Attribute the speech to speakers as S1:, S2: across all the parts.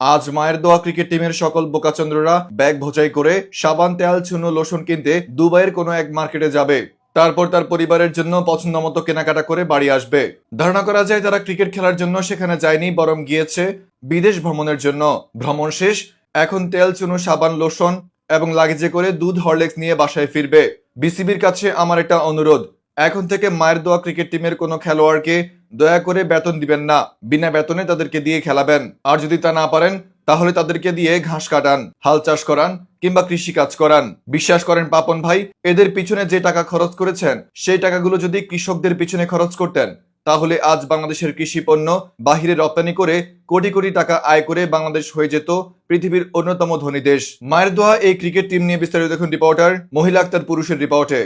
S1: আজ মায়ের দোয়া ক্রিকেট টিমের সকল বোকাচন্দ্ররা ব্যাগ ভোজাই করে সাবান, তেল, চুনো, লোশন কিনতে দুবাইয়ের কোনো এক মার্কেটে যাবে। তারপর তার পরিবারের জন্য পছন্দ মতো কেনাকাটা করে বাড়ি আসবে। ধারণা করা যায় তারা ক্রিকেট খেলার জন্য সেখানে যায়নি, বরং গিয়েছে বিদেশ ভ্রমণের জন্য। ভ্রমণ শেষ, এখন তেল, চুনো, সাবান, লোশন এবং লাগেজে করে দুধ, হরলেক্স নিয়ে বাসায় ফিরবে। বিসিবির কাছে আমার এটা অনুরোধ, এখন থেকে মায়ের দোয়া ক্রিকেট টিমের কোনো খেলোয়াড়কে দয়া করে বেতন দিবেন না। বিনা বেতনে তাদেরকে দিয়ে খেলাবেন। আর যদি তা না পারেন, তাহলে তাদেরকে দিয়ে ঘাস কাটান, হাল চাষ করান কিংবা কৃষি কাজ করান। বিশ্বাস করেন পাপন ভাই, এদের পিছনে যে টাকা খরচ করেছেন, সেই টাকাগুলো যদি কৃষকদের পিছনে খরচ করতেন, তাহলে আজ বাংলাদেশের কৃষি পণ্য বাহিরে রপ্তানি করে কোটি কোটি টাকা আয় করে বাংলাদেশ হয়ে যেত পৃথিবীর অন্যতম ধনী দেশ। মায়ের দোয়া এই ক্রিকেট টিম নিয়ে বিস্তারিত দেখুন রিপোর্টার মহিলা আক্তার পুরুষের রিপোর্টে।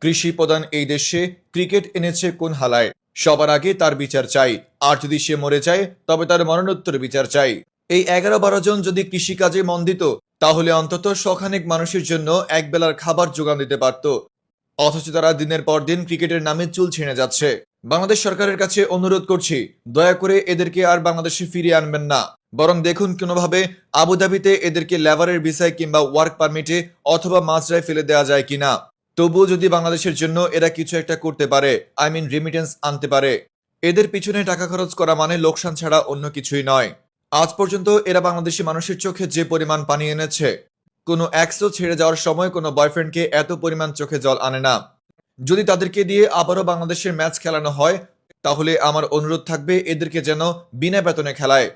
S1: কৃষি প্রধান এই দেশে ক্রিকেট এনেছে কোন হালায়? সবার আগে তার বিচার চাই। আর যদি সে মরে যায়, তবে তার মরণোত্তর বিচার চাই। এই এগারো বারো জন যদি কৃষিকাজে মন দিত তাহলে অন্তত শখানেক মানুষের জন্য এক বেলার খাবার যোগান দিতে পারত। অথচ তারা দিনের পর দিন ক্রিকেটের নামে চুল ছিঁড়ে যাচ্ছে। বাংলাদেশ সরকারের কাছে অনুরোধ করছি, দয়া করে এদেরকে আর বাংলাদেশে ফিরিয়ে আনবেন না। বরং দেখুন কোনোভাবে আবুধাবিতে এদেরকে লেবারের ভিসায় কিংবা ওয়ার্ক পারমিটে অথবা মাঝরায় ফেলে দেওয়া যায় কিনা। তবুও যদি বাংলাদেশের জন্য এরা কিছু একটা করতে পারে আই মিন রেমিটেন্স আনতে পারে, এদের পিছনে টাকা খরচ করা মানে লোকসান ছাড়া অন্য কিছুই নয়। আজ পর্যন্ত এরা বাংলাদেশি মানুষের চোখে যে পরিমাণ পানি এনেছে, কোনো এক্সও ছেড়ে যাওয়ার সময় কোনো বয়ফ্রেন্ডকে এত পরিমাণ চোখে জল আনে না। যদি তাদেরকে দিয়ে আবারও বাংলাদেশের ম্যাচ খেলানো হয়, তাহলে আমার অনুরোধ থাকবে এদেরকে যেন বিনা বেতনে খেলায়।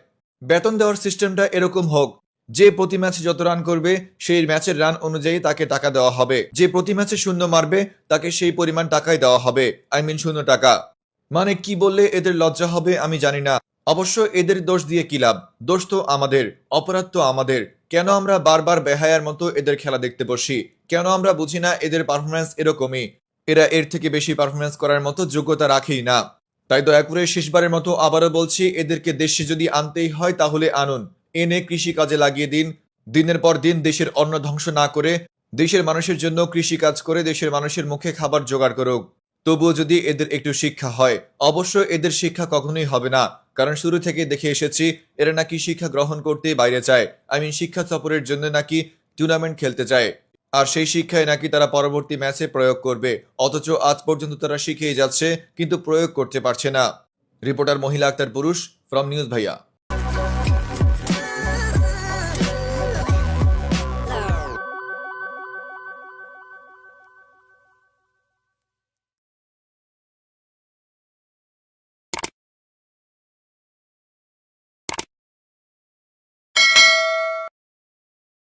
S1: বেতন দেওয়ার সিস্টেমটা এরকম হোক যে প্রতি ম্যাচে যত রান করবে, সেই ম্যাচের রান অনুযায়ী তাকে টাকা দেওয়া হবে। যে প্রতি ম্যাচে শূন্য মারবে, তাকে সেই পরিমাণ টাকাই দেওয়া হবে। আই মিন শূন্য টাকা। মানে কি বললে এদের লজ্জা হবে, আমি জানি না। অবশ্য এদের দোষ দিয়ে কি লাভ? দোষ তো আমাদের, অপরাধ তো আমাদের। কেন আমরা বারবার বেহায়ার মতো এদের খেলা দেখতে বসি? কেন আমরা বুঝি না এদের পারফরমেন্স এরকমই? এরা এর থেকে বেশি পারফরমেন্স করার মতো যোগ্যতা রাখেই না। তাই দয়া করে শেষবারের মতো আবারও বলছি, এদেরকে দেশে যদি আনতেই হয়, তাহলে আনুন। এনে কৃষি কাজে লাগিয়ে দিন। দিনের পর দিন দেশের অন্ন ধ্বংস না করে দেশের মানুষের জন্য কৃষি কাজ করে দেশের মানুষের মুখে খাবার জোগাড় করুক। তবুও যদি এদের একটু শিক্ষা হয়, অবশ্য এদের শিক্ষা কখনোই হবে না। কারণ শুরু থেকে দেখে এসেছি, এরা নাকি শিক্ষা গ্রহণ করতে বাইরে চায়। আই মিন শিক্ষা সফরের জন্য নাকি টুর্নামেন্ট খেলতে চায়। আর সেই শিক্ষায় নাকি তারা পরবর্তী ম্যাচে প্রয়োগ করবে। অথচ আজ পর্যন্ত তারা শিখেই যাচ্ছে, কিন্তু প্রয়োগ করতে পারছে না। রিপোর্টার মহিলা আক্তার পুরুষ ফ্রম নিউজ ভাইয়া।